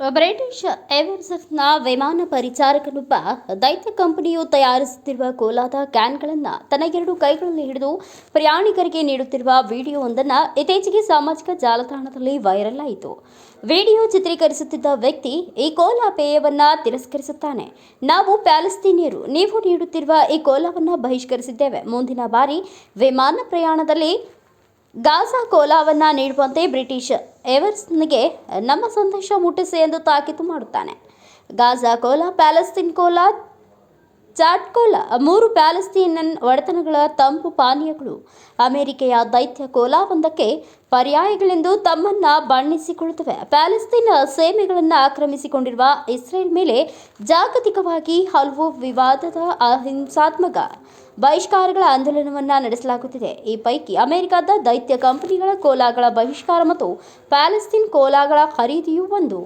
British ಏರ್ವೇಸ್ನ ವಿಮಾನ ಪರಿಚಾರಕನೊಬ್ಬ ದೈತ್ಯ ಕಂಪನಿಯು ತಯಾರಿಸುತ್ತಿರುವ ಕೋಲಾದ ಕ್ಯಾನ್ಗಳನ್ನು ತನಗೆರಡು ಕೈಗಳಲ್ಲಿ ಹಿಡಿದು ಪ್ರಯಾಣಿಕರಿಗೆ ನೀಡುತ್ತಿರುವ ವಿಡಿಯೋವೊಂದನ್ನು ಇತ್ತೀಚೆಗೆ ಸಾಮಾಜಿಕ ಜಾಲತಾಣದಲ್ಲಿ ವೈರಲ್ ಆಯಿತು. ವಿಡಿಯೋ ಚಿತ್ರೀಕರಿಸುತ್ತಿದ್ದ ವ್ಯಕ್ತಿ ಈ ಕೋಲಾ ಪೇಯವನ್ನ ತಿರಸ್ಕರಿಸುತ್ತಾನೆ. ನಾವು ಪ್ಯಾಲೆಸ್ತೀನಿಯರು, ನೀವು ನೀಡುತ್ತಿರುವ ಈ ಕೋಲಾವನ್ನು ಬಹಿಷ್ಕರಿಸಿದ್ದೇವೆ. ಮುಂದಿನ ಬಾರಿ ವಿಮಾನ ಪ್ರಯಾಣದಲ್ಲಿ ಗಾಜಾ ಕೋಲಾವನ್ನು ನೀಡುವಂತೆ ಬ್ರಿಟಿಷ್ ಏರ್ವೇಸ್ನಿಗೆ ನಮ್ಮ ಸಂದೇಶ ಮುಟ್ಟಿಸಿ ಎಂದು ತಾಕೀತು ಮಾಡುತ್ತಾನೆ. Gaza cola Palestine cola chat cola ಮೂರು ಪ್ಯಾಲೆಸ್ತೀನನ್ ಒಡೆತನಗಳ ತಂಪು ಪಾನೀಯಗಳು. ಅಮೆರಿಕೆಯ ದೈತ್ಯ ಕೋಲಾವೊಂದಕ್ಕೆ ಪರ್ಯಾಯಗಳೆಂದು ತಮ್ಮನ್ನ ಬಣ್ಣಿಸಿಕೊಳ್ಳುತ್ತವೆ. ಪ್ಯಾಲೆಸ್ತೀನ್ ಸೇಮೆಗಳನ್ನು ಆಕ್ರಮಿಸಿಕೊಂಡಿರುವ ಇಸ್ರೇಲ್ ಮೇಲೆ ಜಾಗತಿಕವಾಗಿ ಹಲವು ವಿವಾದದ ಅಹಿಂಸಾತ್ಮಕ ಬಹಿಷ್ಕಾರಗಳ ಆಂದೋಲನವನ್ನು ನಡೆಸಲಾಗುತ್ತಿದೆ. ಈ ಪೈಕಿ ಅಮೆರಿಕದ ದೈತ್ಯ ಕಂಪನಿಗಳ ಕೋಲಾಗಳ ಬಹಿಷ್ಕಾರ ಮತ್ತು ಪ್ಯಾಲೆಸ್ತೀನ್ ಕೋಲಾಗಳ ಖರೀದಿಯೂ ಒಂದು.